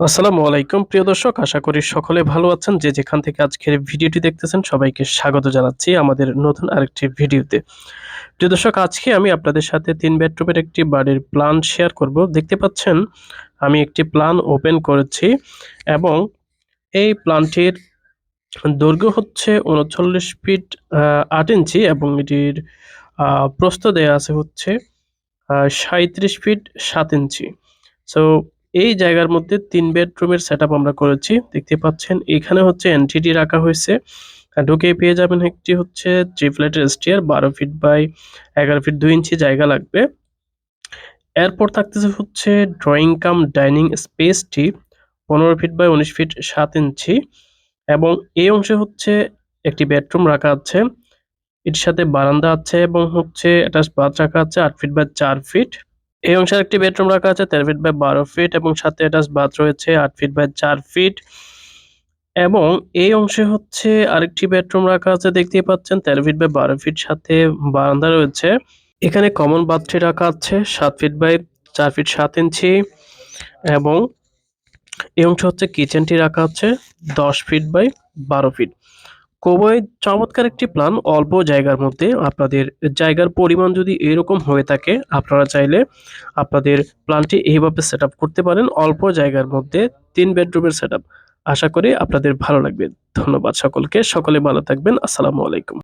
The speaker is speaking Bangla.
আসসালামু আলাইকুম প্রিয় দর্শক। আশা করি সকলে ভালো আছেন। যে যেখান থেকে আজকের ভিডিওটি দেখতেছেন সবাইকে স্বাগত জানাচ্ছি আমাদের নতুন আরেকটি ভিডিওতে। প্রিয় দর্শক আজকে আমি আপনাদের সাথে তিন বেডরুমের একটি বাড়ির প্ল্যান শেয়ার করব। দেখতে পাচ্ছেন আমি একটি প্ল্যান ওপেন করেছি এবং এই প্ল্যানটির দৈর্ঘ্য হচ্ছে উনচল্লিশ ফিট আট ইঞ্চি এবং এটির আহ, প্রস্থ দেয়া আছে হচ্ছে সাঁত্রিশ ফিট সাত ইঞ্চি। সো এই জায়গার মধ্যে তিন বেডরুমের সেট আমরা করেছি। দেখতে পাচ্ছেন, এখানে হচ্ছে এনটিডি রাখা হয়েছে। ঢুকে পেয়ে যাবেন একটি হচ্ছে থ্রি ফ্ল্যাটের স্টিয়ার বারো ফিট বাই এগারো ফিট দুই ইঞ্চি জায়গা লাগবে। এরপর থাকতেছে হচ্ছে ড্রয়িং কাম ডাইনিং স্পেসটি পনেরো ফিট বাই উনিশ ফিট সাত ইঞ্চি। এবং এই অংশে হচ্ছে একটি বেডরুম রাখা আছে। এটির সাথে বারান্দা আছে এবং হচ্ছে অ্যাটাচ বাথ রাখা আছে, আট ফিট বাই চার ফিট এই অংশে একটি বেডরুম রাখা আছে, তেরো ফিট বাই বারো ফিট এবং সাথে অ্যাটাচ বাথ রয়েছে আট ফিট বাই চার ফিট এবং এই অংশে হচ্ছে আরেকটি বেডরুম রাখা আছে, দেখতেই পাচ্ছেন, তেরো ফিট বাই বারো ফিট সাথে বারান্দা রয়েছে। এখানে কমন বাথটি রাখা আছে, সাত ফিট বাই চার ফিট সাত ইঞ্চি এবং এই অংশ হচ্ছে কিচেনটি রাখা আছে, দশ ফিট বাই বারো ফিট খুবই চমৎকার একটি প্ল্যান অল্প জায়গার মধ্যে আপনাদের জায়গার পরিমাণ যদি এরকম হয়ে থাকে, আপনারা চাইলে আপনাদের প্ল্যানটি এইভাবে সেট করতে পারেন। অল্প জায়গার মধ্যে তিন বেডরুমের সেট আশা করি আপনাদের ভালো লাগবে। ধন্যবাদ সকলকে। সকলে ভালো থাকবেন। আসসালামু আলাইকুম।